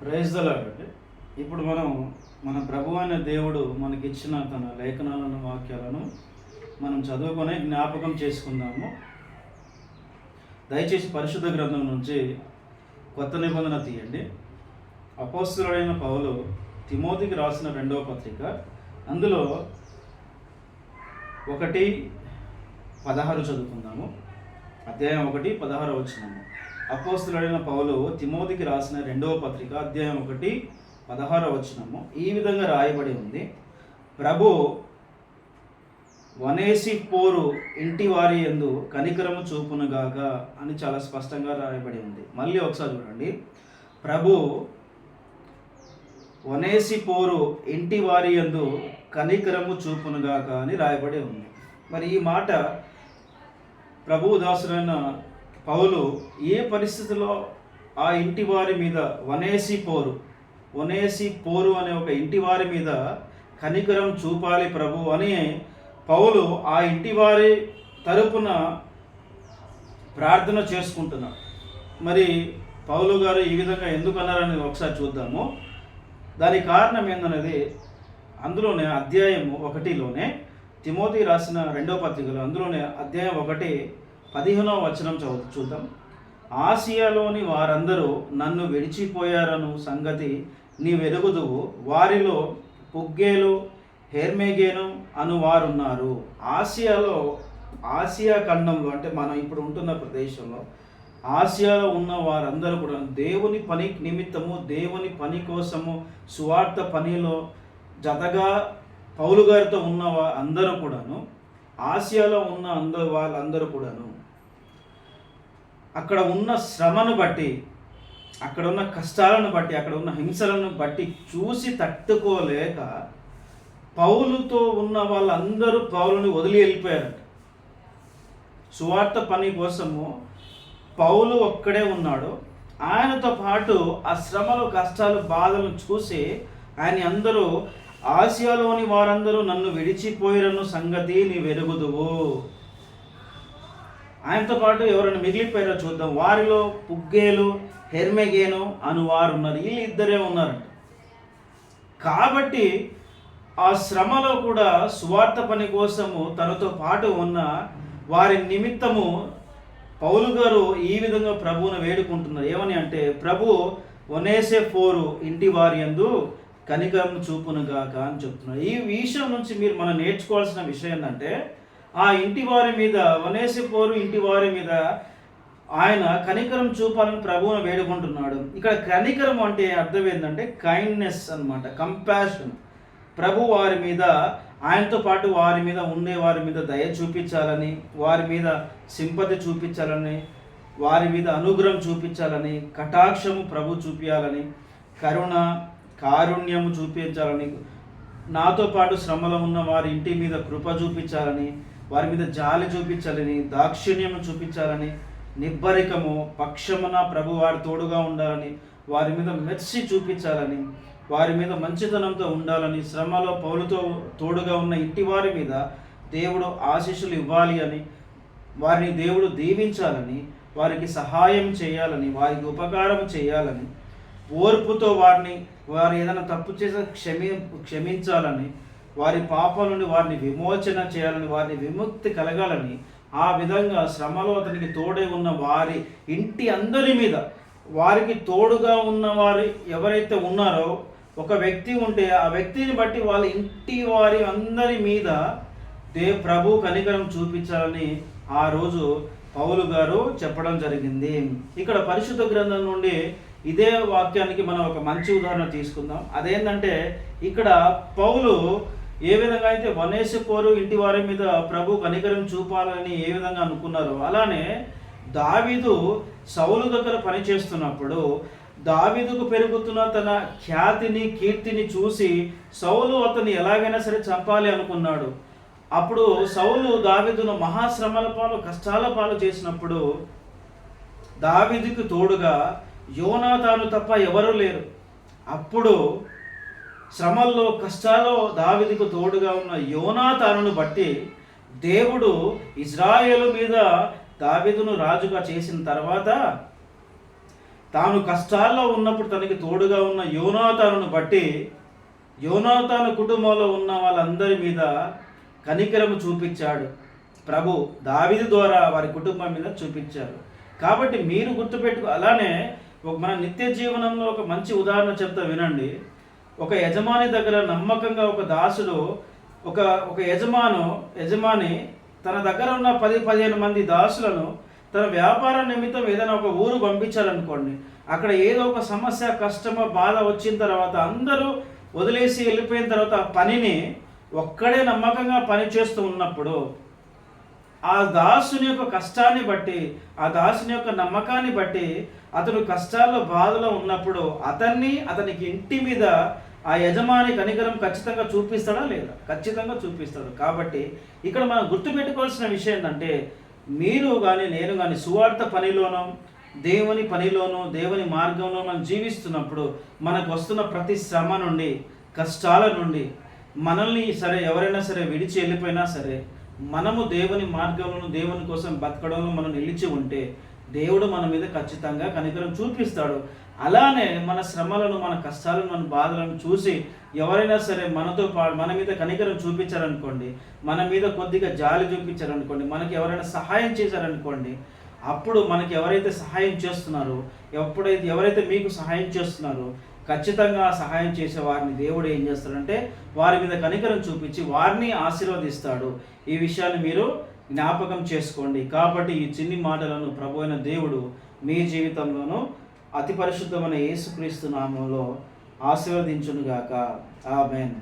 Praise అండి ఇప్పుడు మనం మన ప్రభు అనే దేవుడు మనకిచ్చిన తన లేఖనాలను వాక్యాలను మనం చదువుకొని జ్ఞాపకం చేసుకుందాము. దయచేసి పరిశుద్ధ గ్రంథం నుంచి కొత్త నిబంధన తీయండి. అపోస్తుడైన పౌలు తిమోతికి రాసిన రెండవ పత్రిక అందులో ఒకటి పదహారు చదువుకుందాము. అధ్యాయం ఒకటి పదహారు వచ్చినాము అపోస్తులైన పౌలు తిమోతికి రాసిన రెండవ పత్రిక అధ్యాయం ఒకటి పదహారు వచనము. ఈ విధంగా రాయబడి ఉంది. ప్రభు వనేసి పోరు ఇంటి వారి ఎందు కనికరము చూపునుగాక అని చాలా స్పష్టంగా రాయబడి ఉంది. మళ్ళీ ఒకసారి చూడండి. ప్రభు వనేసి పోరు ఇంటి వారి యందు కనికరము చూపునుగాక అని రాయబడి ఉంది. మరి ఈ మాట ప్రభు దాసుడైన పౌలు ఏ పరిస్థితిలో ఆ ఇంటి వారి మీద వనేసి పోరు? వనేసి పోరు అనే ఒక ఇంటి వారి మీద కనికరం చూపాలి ప్రభు అని పౌలు ఆ ఇంటి వారి తరపున ప్రార్థన చేసుకుంటున్నాడు. మరి పౌలు గారు ఈ విధంగా ఎందుకు అన్నారని ఒకసారి చూద్దాము. దానికి కారణం ఏందనేది అందులోనే అధ్యాయం ఒకటిలోనే తిమోతి రాసిన రెండో పత్రికలో అందులోనే అధ్యాయం ఒకటి పదిహేనవ వచనం చదువు చూద్దాం. ఆసియాలోని వారందరూ నన్ను విడిచిపోయారను సంగతి నీ వెరుగుదువు వారిలో పుగ్గేలు హెర్మేగేను అను వారున్నారు. ఆసియాలో ఆసియా ఖండంలో అంటే మనం ఇప్పుడు ఉంటున్న ప్రదేశంలో ఆసియాలో ఉన్న వారందరూ కూడా దేవుని పని నిమిత్తము దేవుని పని కోసము సువార్త పనిలో జతగా పౌలు గారితో ఉన్న అందరూ కూడాను ఆసియాలో ఉన్న అందరు వాళ్ళందరూ కూడాను అక్కడ ఉన్న శ్రమను బట్టి అక్కడ ఉన్న కష్టాలను బట్టి అక్కడ ఉన్న హింసలను బట్టి చూసి తట్టుకోలేక పౌలుతో ఉన్న వాళ్ళందరూ పౌలుని వదిలి వెళ్ళిపోయారట. సువార్త పని కోసము పౌలు ఒక్కడే ఉన్నాడు. ఆయనతో పాటు ఆ శ్రమలు కష్టాలు బాధలను చూసి ఆయన అందరూ ఆసియాలోని వారందరూ నన్ను విడిచిపోయిరను సంగతి నీ వెలుగుదువు ఆయనతో పాటు ఎవరైనా మిగిలిపోయారో చూద్దాం. వారిలో పుగ్గేలు హెర్మెగేను అను వారు ఉన్నారు వీళ్ళు ఇద్దరే ఉన్నారంట. కాబట్టి ఆ శ్రమలో కూడా సువార్త పని కోసము తనతో పాటు ఉన్న వారి నిమిత్తము పౌలు గారు ఈ విధంగా ప్రభువును వేడుకుంటున్నారు. ఏమని అంటే ప్రభు ఒనేసే ఫోరు ఇంటి వారి యందు కనికరం చూపునుగాక అని చెప్తున్నారు ఈ విషయం నుంచి మీరు మనం నేర్చుకోవాల్సిన విషయం ఏంటంటే ఆ ఇంటి వారి మీద వనేసిపోరు ఇంటి వారి మీద ఆయన కనికరం చూపాలని ప్రభువును వేడుకుంటున్నాడు. ఇక్కడ కనికరం అంటే అర్థం ఏంటంటే కైండ్నెస్ అనమాట కంపాషన్ ప్రభు వారి మీద ఆయనతో పాటు వారి మీద ఉండే వారి మీద దయ చూపించాలని వారి మీద సింపతి చూపించాలని వారి మీద అనుగ్రహం చూపించాలని కటాక్షము ప్రభు చూపించాలని కరుణ కారుణ్యము చూపించాలని నాతో పాటు శ్రమలో ఉన్న వారి ఇంటి మీద కృప చూపించాలని వారి మీద జాలి చూపించాలని దాక్షిణ్యము చూపించాలని నిబ్బరికము పక్షమున ప్రభు వారి తోడుగా ఉండాలని వారి మీద మెచ్చి చూపించాలని వారి మీద మంచితనంతో ఉండాలని శ్రమలో పౌరుతో తోడుగా ఉన్న ఇంటి వారి మీద దేవుడు ఆశీస్సులు ఇవ్వాలి అని వారిని దేవుడు దీవించాలని వారికి సహాయం చేయాలని వారికి ఉపకారం చేయాలని ఓర్పుతో వారిని వారు ఏదైనా తప్పు చేస్తే క్షమి క్షమించాలని వారి పాపాల నుండి వారిని విమోచన చేయాలని వారిని విముక్తి కలగాలని ఆ విధంగా శ్రమలో అతనికి తోడే ఉన్న వారి ఇంటి అందరి మీద వారికి తోడుగా ఉన్న వారు ఎవరైతే ఉన్నారో ఒక వ్యక్తి ఉంటే ఆ వ్యక్తిని బట్టి వాళ్ళ ఇంటి వారి అందరి మీద దే ప్రభు కనికరం చూపించాలని ఆ రోజు పౌలు గారు చెప్పడం జరిగింది. ఇక్కడ పరిశుద్ధ గ్రంథం నుండి ఇదే వాక్యానికి మనం ఒక మంచి ఉదాహరణ తీసుకుందాం. అదేంటంటే ఇక్కడ పౌలు ఏ విధంగా అయితే వనేసిపోరు ఇంటి వారి మీద ప్రభు కనికరం చూపాలని ఏ విధంగా అనుకున్నారో అలానే దావీదు సౌలు దగ్గర పనిచేస్తున్నప్పుడు దావీదుకు పెరుగుతున్న తన ఖ్యాతిని కీర్తిని చూసి సౌలు అతన్ని ఎలాగైనా సరే చంపాలి అనుకున్నాడు. అప్పుడు సౌలు దావీదును మహాశ్రమల పాలు కష్టాల పాలు చేసినప్పుడు దావీదుకు తోడుగా యోనాతాను తప్ప ఎవరూ లేరు. అప్పుడు శ్రమల్లో కష్టాల్లో దావిదికు తోడుగా ఉన్న యోనాతానును బట్టి దేవుడు ఇజ్రాయేలు మీద దావిదును రాజుగా చేసిన తర్వాత తాను కష్టాల్లో ఉన్నప్పుడు తనకి తోడుగా ఉన్న యోనాతాను బట్టి యోనాతాను కుటుంబంలో ఉన్న వాళ్ళందరి మీద కనికరము చూపించాడు. ప్రభు దావిది ద్వారా వారి కుటుంబం మీద చూపించారు కాబట్టి మీరు గుర్తుపెట్టుకో అలానే ఒక మన నిత్య జీవనంలో ఒక మంచి ఉదాహరణ చెప్తా వినండి. ఒక యజమాని దగ్గర నమ్మకంగా ఒక దాసుడు ఒక ఒక యజమాను యజమాని తన దగ్గర ఉన్న పది పదిహేను మంది దాసులను తన వ్యాపార నిమిత్తం ఏదైనా ఒక ఊరు పంపించాలనుకోండి అక్కడ ఏదో ఒక సమస్య కష్టమో బాధ వచ్చిన తర్వాత అందరూ వదిలేసి వెళ్ళిపోయిన తర్వాత ఆ పనిని ఒక్కడే నమ్మకంగా పని చేస్తూ ఉన్నప్పుడు ఆ దాసుని యొక్క కష్టాన్ని బట్టి ఆ దాసుని యొక్క నమ్మకాన్ని బట్టి అతను కష్టాల్లో బాధలో ఉన్నప్పుడు అతన్ని అతనికి ఇంటి మీద ఆ యజమాని కనికరం ఖచ్చితంగా చూపిస్తాడా లేదా? ఖచ్చితంగా చూపిస్తాడు. కాబట్టి ఇక్కడ మనం గుర్తుపెట్టుకోవాల్సిన విషయం ఏంటంటే మీరు కానీ నేను కానీ సువార్త పనిలోనో దేవుని పనిలోనో దేవుని మార్గంలో మనం జీవిస్తున్నప్పుడు మనకు వస్తున్న ప్రతి శ్రమ నుండి కష్టాల నుండి మనల్ని సరే ఎవరైనా సరే విడిచి వెళ్ళిపోయినా సరే మనము దేవుని మార్గంలో దేవుని కోసం బతకడంలో మనం నిలిచి ఉంటే దేవుడు మన మీద ఖచ్చితంగా కనికరం చూపిస్తాడు. అలానే మన శ్రమలను మన కష్టాలను మన బాధలను చూసి ఎవరైనా సరే మనతో పాటు మన మీద కనికరం చూపించారనుకోండి మన మీద కొద్దిగా జాలి చూపించారనుకోండి మనకి ఎవరైనా సహాయం చేశారనుకోండి అప్పుడు మనకి ఎవరైతే సహాయం చేస్తున్నారో ఎప్పుడైతే ఎవరైతే మీకు సహాయం చేస్తున్నారో ఖచ్చితంగా సహాయం చేసే వారిని దేవుడు ఏం చేస్తాడంటే వారి మీద కనికరం చూపించి వారిని ఆశీర్వదిస్తాడు. ఈ విషయాన్ని మీరు జ్ఞాపకం చేసుకోండి. కాబట్టి ఈ చిన్ని మాటలను ప్రభు అయిన దేవుడు మీ జీవితంలోనూ అతి పరిశుద్ధమైన యేసుక్రీస్తు నామంలో ఆశీర్వదించునుగాక. ఆమెన్.